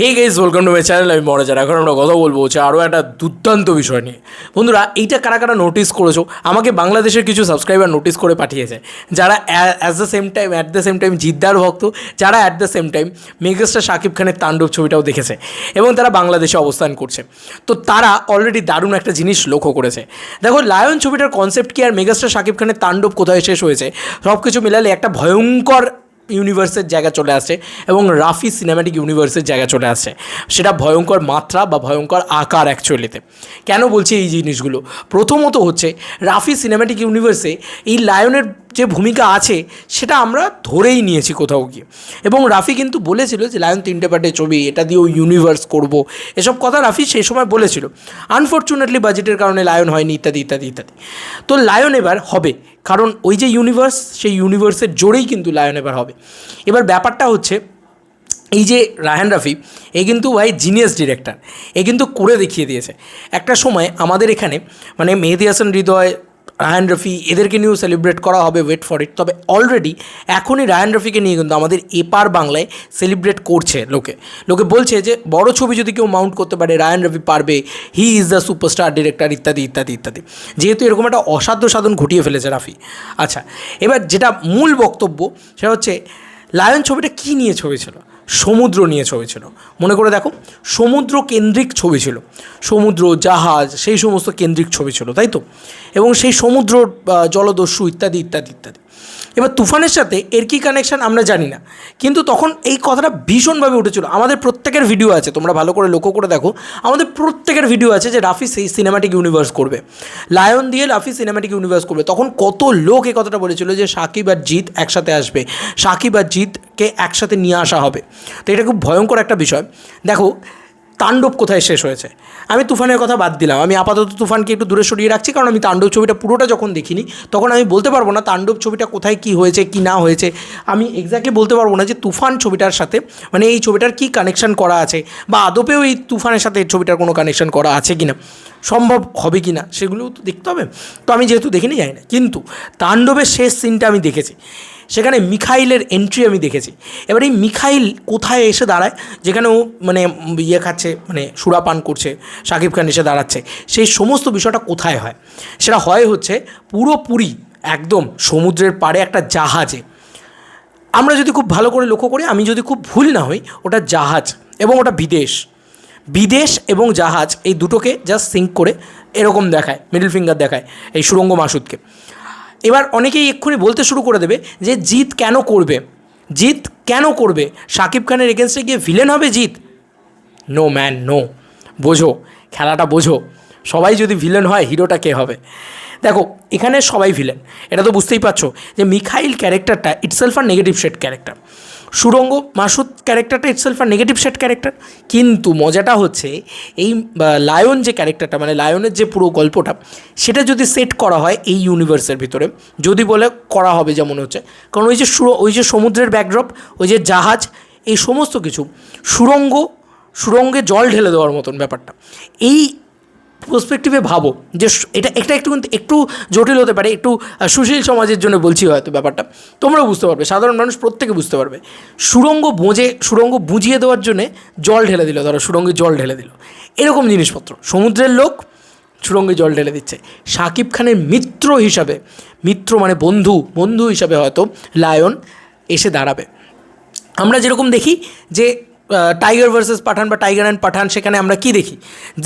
Hey guys welcome to my channel আমি মরাজার এখন আমরা কথা বলব হচ্ছে আরও একটা দুর্দান্ত বিষয় নিয়ে। বন্ধুরা, এইটা কারা কারা নোটিস করেছ? আমাকে বাংলাদেশের কিছু সাবস্ক্রাইবার নোটিস করে পাঠিয়েছে। যারা at the same time at the same time জিদ্দার ভক্ত, যারা at the same time megastar Shakib খানের তাণ্ডব ছবিটাও দেখেছে এবং তারা বাংলাদেশে অবস্থান করছে। তো তারা অলরেডি দারুণ একটা জিনিস লক্ষ্য করেছে। দেখো লায়ন ছবিটার কনসেপ্ট কি আর মেগাস্টার শাকিব খানের তাণ্ডব কোথায় শেষ হয়েছে? সব কিছু মিলালে একটা ভয়ঙ্কর ইউনিভার্সের জায়গা চলে আসে এবং রাফি সিনেম্যাটিক ইউনিভার্সের জায়গা চলে আসে। সেটা ভয়ঙ্কর মাত্রা বা ভয়ঙ্কর আকার অ্যাকচুয়ালিতে কেন বলছি এই জিনিসগুলো? প্রথমত হচ্ছে রাফি সিনেম্যাটিক ইউনিভার্সে এই লায়নের যে ভূমিকা আছে, সেটা আমরা ধরেই নিয়েছি কোথাও গিয়ে। এবং রাফি কিন্তু বলেছিল যে, লায়ন, তিনটে পার্টের ছবি, এটা দিয়েও ইউনিভার্স করব। এসব কথা রাফি সেই সময় বলেছিল। আনফর্চুনেটলি বাজেটের কারণে লায়ন হয়নি, ইত্যাদি ইত্যাদি ইত্যাদি। তো লায়ন এবার হবে, কারণ ওই যে ইউনিভার্স সেই ইউনিভার্সের জোরেই কিন্তু লায়ন এবার হবে। এবার ব্যাপারটা হচ্ছে, এই যে রায়হান রাফি, এ কিন্তু ভাই জিনিয়াস ডিরেক্টর এ কিন্তু করে দেখিয়ে দিয়েছে। একটা সময় আমাদের এখানে মানে মেহেদি হাসান হৃদয় রায়হান রফি এদেরকে নিয়েও সেলিব্রেট করা হবে ওয়েট ফর ইট তবে অলরেডি এখনই রায়ান রফিকে নিয়ে কিন্তু আমাদের এপার বাংলায় সেলিব্রেট করছে লোকে। লোকে বলছে যে, বড় ছবি যদি কেউ মাউন্ট করতে পারে রায়হান রফি পারবে he is the superstar director ইত্যাদি ইত্যাদি ইত্যাদি। যেহেতু এরকম একটা অসাধ্য সাধন ঘটিয়ে ফেলেছে রাফি। আচ্ছা এবার যেটা মূল বক্তব্য, সেটা হচ্ছে লায়ন ছবিটা কী নিয়ে ছবি ছিল? সমুদ্র নিয়ে ছবি ছিল। মনে করে দেখো, সমুদ্র কেন্দ্রিক ছবি ছিল। সমুদ্র, জাহাজ, সেই সমস্ত কেন্দ্রিক ছবি ছিল, তাই তো? এবং সেই সমুদ্র জলদস্যু ইত্যাদি ইত্যাদি ইত্যাদি। এবার তুফানের সাথে এর কী কানেকশান আমরা জানি না। কিন্তু তখন এই কথাটা ভীষণভাবে উঠেছিল। আমাদের প্রত্যেকের ভিডিও আছে, তোমরা ভালো করে লক্ষ্য করে দেখো। আমাদের প্রত্যেকের ভিডিও আছে যে রাফি সেই সিনেমাটিক ইউনিভার্স করবে। লায়ন দিয়ে রাফি সিনেমাটিক ইউনিভার্স করবে। তখন কত লোক এই কথাটা বলেছিল যে সাকিব আর জিৎ একসাথে আসবে। সাকিব আর জিৎকে একসাথে নিয়ে আসা হবে। তো এটা খুব ভয়ঙ্কর একটা বিষয়। দেখো তাণ্ডব কোথায় শেষ হয়েছে? আমি তুফানের কথা বাদ দিলাম। আমি আপাতত তুফানকে একটু দূরে সরিয়ে রাখছি, কারণ আমি তাণ্ডব ছবিটা পুরোটা যখন দেখিনি, তখন আমি বলতে পারব না তাণ্ডব ছবিটা কোথায় কি হয়েছে, কি না হয়েছে। আমি এক্স্যাক্টলি বলতে পারব না যে তুফান ছবিটার সাথে মানে এই ছবিটার কি কানেকশন করা আছে, বা আদপেও এই তুফানের সাথে এই ছবিটার কোনো কানেকশন করা আছে কি না সম্ভব হবে কি না সেগুলোও তো দেখতে হবে। তো আমি যেহেতু দেখিনি যাই না। কিন্তু তাণ্ডবের শেষ সিনটা আমি দেখেছি। সেখানে মিখাইলের এন্ট্রি আমি দেখেছি। এবার এই মিখাইল কোথায় এসে দাঁড়ায়? যেখানে ও মানে ইয়ে খাচ্ছে মানে সুরাপান করছে, শাকিব খান এসে দাঁড়াচ্ছে, সেই সমস্ত বিষয়টা কোথায় হয়? সেটা হয় হচ্ছে পুরোপুরি একদম সমুদ্রের পাড়ে একটা জাহাজে। আমরা যদি খুব ভালো করে লক্ষ্য করি, আমি যদি খুব ভুল না হই, ওটা জাহাজ এবং ওটা বিদেশ। বিদেশ এবং জাহাজ এই দুটোকে জাস্ট সিঙ্ক করে এরকম দেখায় মিডল ফিঙ্গার দেখায় এই সুরঙ্গ মাসুদকে। এবার অনেকেই এক্ষুনি বলতে শুরু করে দেবে যে জিত কেন করবে? জিত কেন করবে? সাকিব খানের এগেনস্টে গিয়ে ভিলেন হবে জিত নো ম্যান নো বোঝো, খেলাটা বোঝো। সবাই যদি ভিলেন হয়, হিরোটা কে হবে? দেখো, এখানে সবাই ভিলেন এটা তো বুঝতেই পারছ যে মিখাইল ক্যারেক্টারটা ইটসেলফ আর negative shade character Surongo, Masud ক্যারেক্টারটা ইটসেলফ আর নেগেটিভ সেট ক্যারেক্টার কিন্তু মজাটা হচ্ছে, এই লায়ন যে ক্যারেক্টারটা মানে লায়নের যে পুরো গল্পটা, সেটা যদি সেট করা হয় এই ইউনিভার্সের ভিতরে, যদি বলে করা হবে যেমন হচ্ছে, কারণ ওই যে সুর- ওই যে সমুদ্রের ব্যাকড্রপ ওই যে জাহাজ, এই সমস্ত কিছু, সুরঙ্গ, সুরঙ্গে জল ঢেলে দেওয়ার মতন ব্যাপারটা। এই পার্সপেক্টিভে ভাবো যে এটা এটা একটু কিন্তু একটু জটিল হতে পারে, একটু সুশীল সমাজের জন্য বলছি হয়তো ব্যাপারটা। তোমরাও বুঝতে পারবে, সাধারণ মানুষ প্রত্যেকে বুঝতে পারবে। সুরঙ্গ বোঝে সুরঙ্গ বুঝিয়ে দেওয়ার জন্যে জল ঢেলে দিল, ধরো সুরঙ্গে জল ঢেলে দিল। এরকম জিনিসপত্র। সমুদ্রের লোক সুরঙ্গে জল ঢেলে দিচ্ছে। সাকিব খানের মিত্র হিসাবে, মিত্র মানে বন্ধু বন্ধু হিসাবে হয়তো লায়ন এসে দাঁড়াবে। আমরা যেরকম দেখি যে টাইগার ভার্সেস পাঠান বা টাইগার অ্যান্ড পাঠান, সেখানে আমরা কি দেখি?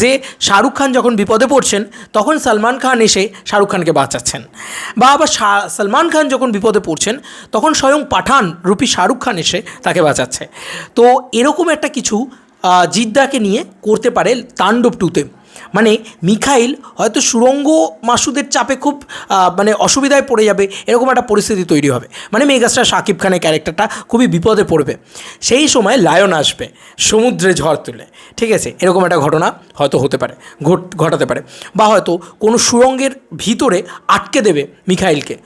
যে শাহরুখ খান যখন বিপদে পড়ছেন, তখন সালমান খান এসে শাহরুখ খানকে বাঁচাচ্ছেন। বা আবার সালমান খান যখন বিপদে পড়ছেন, তখন স্বয়ং পাঠান রূপী শাহরুখ খান এসে তাকে বাঁচাচ্ছে। তো এরকম একটা কিছু জিদ্দাকে নিয়ে করতে পারে তাণ্ডব টুতে মানে মিখাইল হয়তো সুরঙ্গ মাসুদের চাপে খুব মানে অসুবিধায় পড়ে যাবে, এরকম একটা পরিস্থিতি তৈরি হবে। মানে মেগাস্টার শাকিব খানের ক্যারেক্টারটা খুবই বিপদে পড়বে। সেই সময় লায়ন আসবে, সমুদ্রে ঝড় তুলে, ঠিক আছে? এরকম একটা ঘটনা হয়তো হতে পারে, ঘট, ঘটাতে পারে। বা হয়তো কোনো সুরঙ্গের ভিতরে আটকে দেবে মিখাইলকে,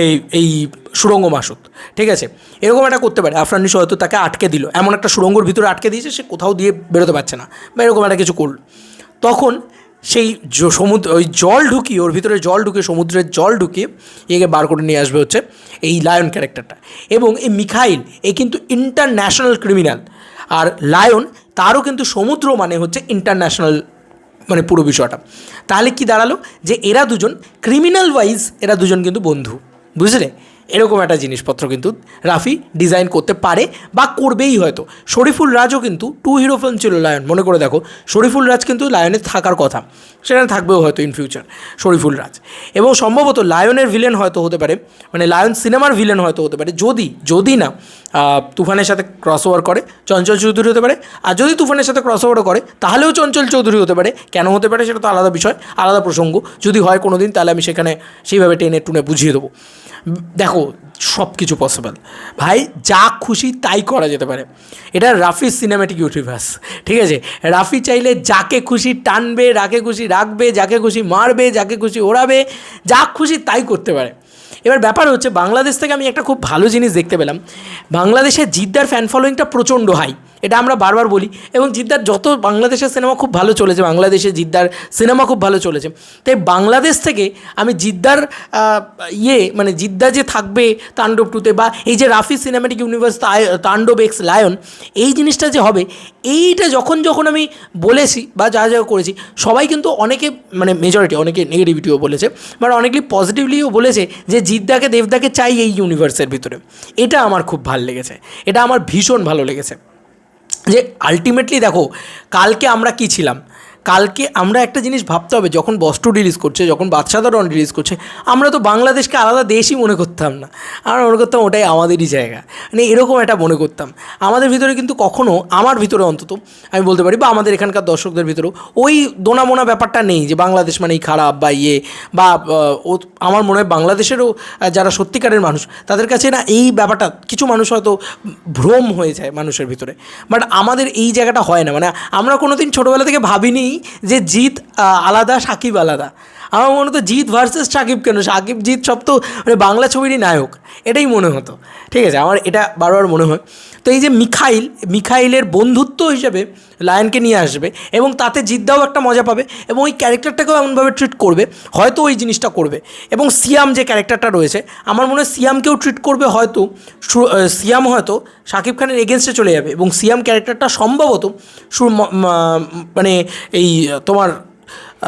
এই এই সুরঙ্গ মাসুদ, ঠিক আছে? এরকম একটা করতে পারে। আফরানিস হয়তো তাকে আটকে দিল। এমন একটা সুরঙ্গর ভিতরে আটকে দিয়েছে, সে কোথাও দিয়ে বেরোতে পারছে না, বা এরকম একটা কিছু করল। তখন সেই সমুদ্র ওই জল ঢুকিয়ে, ওর ভিতরে জল ঢুকিয়ে, সমুদ্রের জল ঢুকিয়ে একে বার করে নিয়ে আসবে হচ্ছে এই লায়ন ক্যারেক্টারটা এবং এই মিখাইল, এ কিন্তু ইন্টারন্যাশনাল ক্রিমিনাল আর লায়ন তারও কিন্তু সমুদ্র মানে হচ্ছে ইন্টারন্যাশনাল মানে পুরো বিষয়টা। তাহলে কি দাঁড়াল? যে এরা দুজন ক্রিমিনাল ওয়াইজ এরা দুজন কিন্তু বন্ধু। বুঝলে? এরকম একটা জিনিসপত্র কিন্তু রাফি ডিজাইন করতে পারে বা করবেই হয়তো। শরীফুল রাজও কিন্তু টু হিরো ফিল্ম ছিল লায়ন। মনে করে দেখো, শরীফুল রাজ কিন্তু লায়নে থাকার কথা। সেখানে থাকবেও হয়তো ইন ফিউচার শরীফুল রাজ। এবং সম্ভবত লায়নের ভিলেন হয়তো হতে পারে মানে লায়ন সিনেমার ভিলেন হয়তো হতে পারে। যদি যদি না তুফানের সাথে ক্রস ওভার করে, চঞ্চল চৌধুরী হতে পারে। আর যদি তুফানের সাথে ক্রস ওভার করে, তাহলেও চঞ্চল চৌধুরী হতে পারে। কেন হতে পারে সেটা তো আলাদা বিষয়, আলাদা প্রসঙ্গ। যদি হয় কোনো দিন তাহলে আমি সেখানে সেইভাবে টেনে টুনে বুঝিয়ে দেবো। দেখো সব কিছু পসিবল ভাই, যা খুশি তাই করা যেতে পারে। এটা রাফি সিনেম্যাটিক ইউনিভার্স ঠিক আছে? রাফি চাইলে যাকে খুশি টানবে রাকে খুশি রাখবে, যাকে খুশি মারবে, যাকে খুশি ওড়াবে, যা খুশি তাই করতে পারে। এবার ব্যাপার হচ্ছে, বাংলাদেশ থেকে আমি একটা খুব ভালো জিনিস দেখতে পেলাম। বাংলাদেশে জিদ্দার ফ্যান ফলোয়িংটা প্রচণ্ড হাই এটা আমরা বারবার বলি। এবং জিদ্দার যত বাংলাদেশের সিনেমা খুব ভালো চলেছে, বাংলাদেশে জিদ্দার সিনেমা খুব ভালো চলেছে। তাই বাংলাদেশ থেকে আমি জিদ্দার ইয়ে মানে জিদ্দা যে থাকবে তাণ্ডব টুতে বা এই যে Rafi cinematic universe Taandob X Lion এই জিনিসটা যে হবে, এইটা যখন যখন আমি বলেছি বা যা যা করেছি, সবাই কিন্তু অনেকে মানে মেজরিটি অনেকে নেগেটিভিটিও বলেছে বাট অনেকলি পজিটিভলিও বলেছে যে জিদ্দাকে, দেবদাকে চাই এই ইউনিভার্সের ভিতরে। এটা আমার খুব ভালো লেগেছে। এটা আমার ভীষণ ভালো লেগেছে। যে আলটিমেটলি দেখো কালকে আমরা কি ছিলাম? কালকে আমরা একটা জিনিস ভাবতে হবে, যখন বস্টু রিলিজ করছে, যখন বাদশাদা রন রিলিজ করছে, আমরা তো বাংলাদেশকে আলাদা দেশই মনে করতাম না। আমরা মনে করতাম ওটাই আমাদেরই জায়গা। মানে এরকম একটা মনে করতাম। আমাদের ভিতরে কিন্তু কখনো, আমার ভিতরে অন্তত, আমি বলতে পারি, বা আমাদের এখানকার দর্শকদের ভিতরেও, ওই দোনামোনা ব্যাপারটা নেই যে বাংলাদেশ মানেই খারাপ বা ইয়ে বা আমার মনে হয় বাংলাদেশেরও যারা সত্যিকারের মানুষ, তাদের কাছে না এই ব্যাপারটা, কিছু মানুষ হয়তো ভ্রম হয়ে যায় মানুষের ভিতরে। বাট আমাদের এই জায়গাটা হয় না। মানে আমরা কোনো দিন ছোটোবেলা থেকে ভাবিনি যে জিত আলাদা সাকিব আলাদা। আমার মনে হতো জিৎ ভার্সেস সাকিব কেন? সাকিব, জিৎ সব তো মানে বাংলা ছবিরই নায়ক। এটাই মনে হতো। ঠিক আছে, আমার এটা বারবার মনে হয়। তো এই যে মিখাইল, মিখাইলের বন্ধুত্ব হিসেবে লায়নকে নিয়ে আসবে এবং তাতে জিদ্দাও একটা মজা পাবে এবং ওই ক্যারেক্টারটাকেও এমনভাবে ট্রিট করবে, হয়তো ওই জিনিসটা করবে। এবং সিয়াম যে ক্যারেক্টারটা রয়েছে, আমার মনে হয় সিয়ামকেও ট্রিট করবে হয়তো সিয়াম হয়তো শাকিব খানের এগেনস্টে চলে যাবে এবং সিয়াম ক্যারেক্টারটা সম্ভবত মানে এই তোমার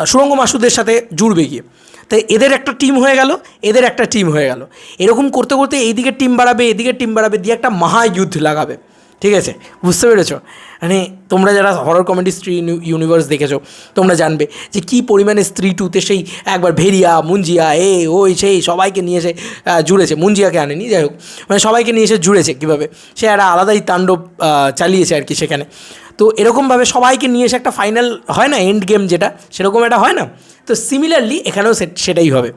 সুরঙ্গ মাসুদের সাথে জুড়বে গিয়ে। তাই এদের একটা টিম হয়ে গেল, এদের একটা টিম হয়ে গেল। এরকম করতে করতে এইদিকে টিম বাড়াবে, এদিকে টিম বাড়াবে, দিয়ে একটা মহাযুদ্ধ লাগাবে। ঠিক আছে? বুঝতে পেরেছ? মানে তোমরা যারা হরর কমেডি স্ত্রী ইউনিভার্স দেখেছ, তোমরা জানবে যে কী পরিমাণে স্ত্রী টুতে সেই একবার ভেরিয়া মুঞ্জিয়া, এ, ওই, সেই সবাইকে নিয়ে এসে জুড়েছে। মুঞ্জিয়াকে আনেনি, যাই হোক। মানে সবাইকে নিয়ে এসে জুড়েছে কীভাবে? সে একটা আলাদাই তাণ্ডব চালিয়েছে আর কি সেখানে। তো এরকমভাবে সবাইকে নিয়ে এসে একটা ফাইনাল হয় না এন্ড গেম যেটা? সেরকম একটা হয় না? তো সিমিলারলি এখানেও সেটাই হবে।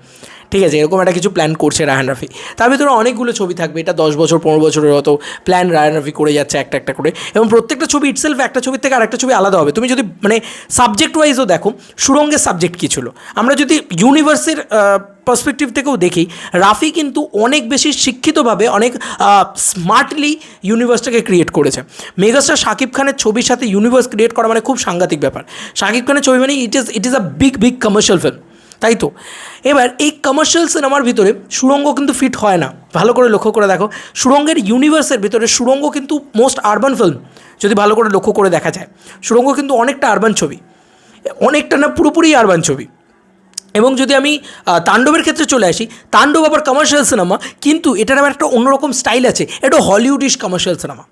ঠিক আছে, এরকম একটা কিছু প্ল্যান করছে রায়হান রাফি। তার ভিতরে অনেকগুলো ছবি থাকবে, এটা দশ বছর, পনেরো বছরের মতো প্ল্যান রায়হান রাফি করে যাচ্ছে একটা একটা করে। এবং প্রত্যেকটা ছবি ইটসেলফ একটা ছবির থেকে আরেকটা ছবি আলাদা হবে। তুমি যদি মানে সাবজেক্ট ওয়াইজও দেখো, সুরঙ্গের সাবজেক্ট কী ছিল? আমরা যদি ইউনিভার্সের পার্সপেক্টিভ থেকেও দেখি, রাফি কিন্তু অনেক বেশি শিক্ষিতভাবে, অনেক স্মার্টলি ইউনিভার্সটাকে ক্রিয়েট করেছে। মেগাস্টার শাকিব খানের ছবির সাথে ইউনিভার্স ক্রিয়েট করা মানে খুব সাংঘাতিক ব্যাপার। শাকিব খানের ছবি মানে it is it is a big big commercial film তাই তো? এবার এই কমার্শিয়াল সিনেমার ভিতরে সুরঙ্গ কিন্তু ফিট হয় না। ভালো করে লক্ষ্য করে দেখো, সুরঙ্গের ইউনিভার্সের ভিতরে সুরঙ্গ কিন্তু মোস্ট আরবান ফিল্ম যদি ভালো করে লক্ষ্য করে দেখা যায়। সুরঙ্গ কিন্তু অনেকটা আরবান ছবি। অনেকটা না পুরোপুরি আরবান ছবি। এবং যদি আমি তাণ্ডবের ক্ষেত্রে চলে আসি, তাণ্ডব আবার কমার্শিয়াল সিনেমা কিন্তু এটার আবার একটা অন্যরকম স্টাইল আছে, এটা হলিউডিশ কমার্শিয়াল সিনেমা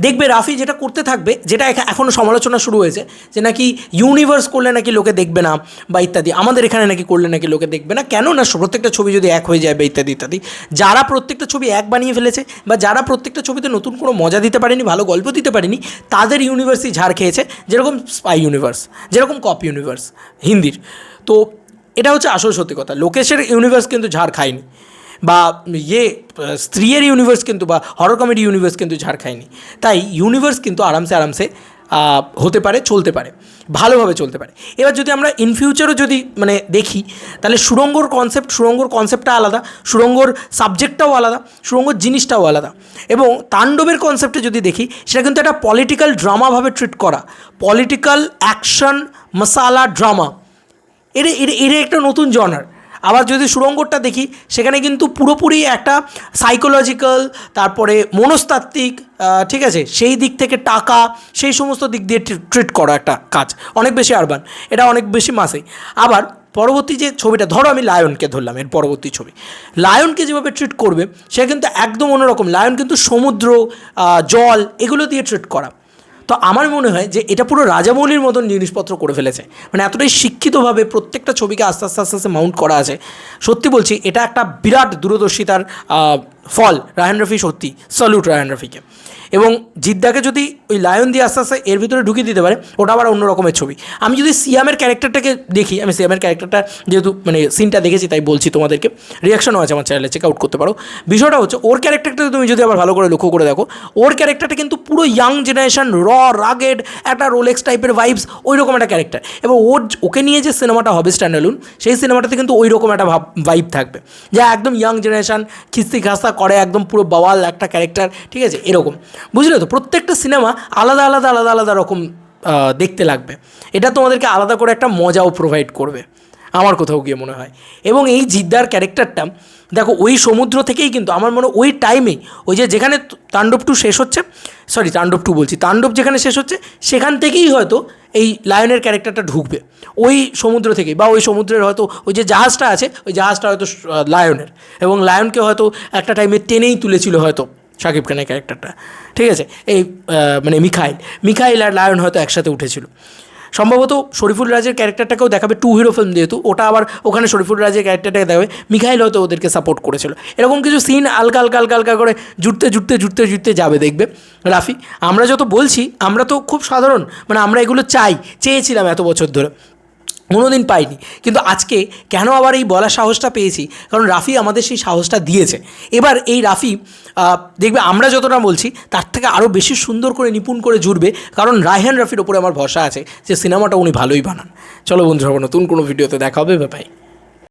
দেখবে রাফি যেটা করতে থাকবে, যেটা এখা- এখনও সমালোচনা শুরু হয়েছে, যে নাকি ইউনিভার্স করলে নাকি লোকে দেখবে না, বা ইত্যাদি। আমাদের এখানে নাকি করলে নাকি লোকে দেখবে না কেন না প্রত্যেকটা ছবি যদি এক হয়ে যায় বা ইত্যাদি ইত্যাদি, যারা প্রত্যেকটা ছবি এক বানিয়ে ফেলেছে, বা যারা প্রত্যেকটা ছবিতে নতুন কোনো মজা দিতে পারেনি, ভালো গল্প দিতে পারেনি, তাদের ইউনিভার্সই ঝাড় খেয়েছে, যেরকম স্পাই ইউনিভার্স যেরকম কপ ইউনিভার্স হিন্দির। তো এটা হচ্ছে আসল সত্যি কথা। লোকেশের ইউনিভার্স কিন্তু ঝাড় খায়নি বা ইয়ে স্ত্রীয়ের ইউনিভার্স কিন্তু বা হরর কমেডি ইউনিভার্স কিন্তু ঝাড় খায়নি। তাই ইউনিভার্স কিন্তু আরামসে আরামসে হতে পারে, চলতে পারে, ভালোভাবে চলতে পারে। এবার যদি আমরা ইন ফিউচারও যদি মানে দেখি, তাহলে সুরঙ্গর কনসেপ্ট সুরঙ্গর কনসেপ্টটা আলাদা সুরঙ্গর সাবজেক্টটাও আলাদা সুরঙ্গর জিনিসটাও আলাদা। এবং তাণ্ডবের কনসেপ্টে যদি দেখি, সেটা কিন্তু একটা পলিটিক্যাল ড্রামাভাবে ট্রিট করা। পলিটিক্যাল অ্যাকশন মশালা ড্রামা এটা এটা এটা একটা নতুন জনার আবার যদি সুরঙ্গটা দেখি, সেখানে কিন্তু পুরোপুরি একটা সাইকোলজিক্যাল তারপরে মনস্তাত্ত্বিক ঠিক আছে? সেই দিক থেকে টাকা, সেই সমস্ত দিক দিয়ে ট্রিট করা একটা কাজ। অনেক বেশি আরবান এটা অনেক বেশি মাসেই আবার পরবর্তী যে ছবিটা, ধরো আমি লায়নকে ধরলাম, এর পরবর্তী ছবি। লায়নকে যেভাবে ট্রিট করবে, সে কিন্তু একদম অন্যরকম। লায়ন কিন্তু সমুদ্র জল, এগুলো দিয়ে ট্রিট করা। তো আমার মনে হয় যে এটা পুরো রাজামৌলির মতন জিনিসপত্র করে ফেলেছে। মানে এতটাই শিক্ষিতভাবে প্রত্যেকটা ছবিকে আস্তে আস্তে আস্তে আস্তে মাউন্ট করা আছে। সত্যি বলছি, এটা একটা বিরাট দূরদর্শিতার ফল, রায়হান রফি সত্যি সলিউট রায়হান রফিকে। এবং জিদ্দাকে যদি ওই লায়ন দিয়ে আস্তে আস্তে এর ভিতরে ঢুকিয়ে দিতে পারে, ওটা আবার অন্য রকমের ছবি। আমি যদি সিয়ামের ক্যারেক্টারটাকে দেখি, আমি সিয়ামের ক্যারেক্টারটা যেহেতু মানে সিনটা দেখেছি, তাই বলছি তোমাদেরকে। রিয়াকশনও আছে আমার চ্যানেলে চেক আউট করতে পারো। বিষয়টা হচ্ছে, ওর ক্যারেক্টারটা তুমি যদি আবার ভালো করে লক্ষ্য করে দেখো, ওর ক্যারেক্টারটা কিন্তু পুরো ইয়াং জেনারেশন র রাগেড একটা রোলেক্স টাইপের ভাইবস ওই রকম একটা ক্যারেক্টার। এবং ওর ওকে নিয়ে যে সিনেমাটা হবে স্ট্যান্ডালুন সেই সিনেমাটাতে কিন্তু ওই রকম একটা ভাব ভাইব থাকবে। যা একদম ইয়াং জেনারেশন খিস্তি খাস্তা করে একদম পুরো বাওয়াল একটা ক্যারেক্টার ঠিক আছে? এরকম। বুঝলে তো? প্রত্যেকটা সিনেমা আলাদা আলাদা আলাদা আলাদা রকম দেখতে লাগবে। এটা তোমাদেরকে আলাদা করে একটা মজাও প্রোভাইড করবে। আমার কোথাও গিয়ে মনে হয়। এবং এই জিদ্দার ক্যারেক্টারটা, দেখো ওই সমুদ্র থেকেই কিন্তু আমার মনে ওই টাইমেই ওই যে যেখানে তাণ্ডব টু শেষ হচ্ছে সরি তাণ্ডব টু বলছি, তাণ্ডব যেখানে শেষ হচ্ছে, সেখান থেকেই হয়তো এই লায়নের ক্যারেক্টারটা ঢুকবে। ওই সমুদ্র থেকেই বা ওই সমুদ্রের হয়তো ওই যে জাহাজটা আছে, ওই জাহাজটা হয়তো লায়নের। এবং লায়নকে হয়তো একটা টাইমে টেনেই তুলেছিল হয়তো শাকিব খানের ক্যারেক্টারটা। ঠিক আছে? এই মানে মিখাইল। মিখাইল আর লায়ন হয়তো একসাথে উঠেছিল। সম্ভবত শরীফুল রাজের ক্যারেক্টারটাকেও দেখাবে টু হিরো ফিল্ম যেহেতু, ওটা আবার ওখানে শরীফুল রাজের ক্যারেক্টারটাকে দেখাবে। মিখাইল হয়তো ওদেরকে সাপোর্ট করেছিল। এরকম কিছু সিন আলকা আলকা আলকা আলকা করে জুটতে জুটতে জুটতে জুটতে যাবে দেখবে। রাফি, আমরা যত বলছি, আমরা তো খুব সাধারণ মানে আমরা এগুলো চাই, চেয়েছিলাম এত বছর ধরে। কোনোদিন পাইনি। কিন্তু আজকে কেন আবার এই বলার সাহসটা পেয়েছি? কারণ রাফি আমাদের সেই সাহসটা দিয়েছে। এবার এই রাফি দেখবে আমরা যতটা বলছি, তার থেকে আরও বেশি সুন্দর করে নিপুণ করে জুড়বে। কারণ রায়হান রাফির ওপরে আমার ভরসা আছে যে সিনেমাটা উনি ভালোই বানান। চলো বন্ধুরা নতুন কোনো ভিডিওতে দেখা হবে। ব্যাপাই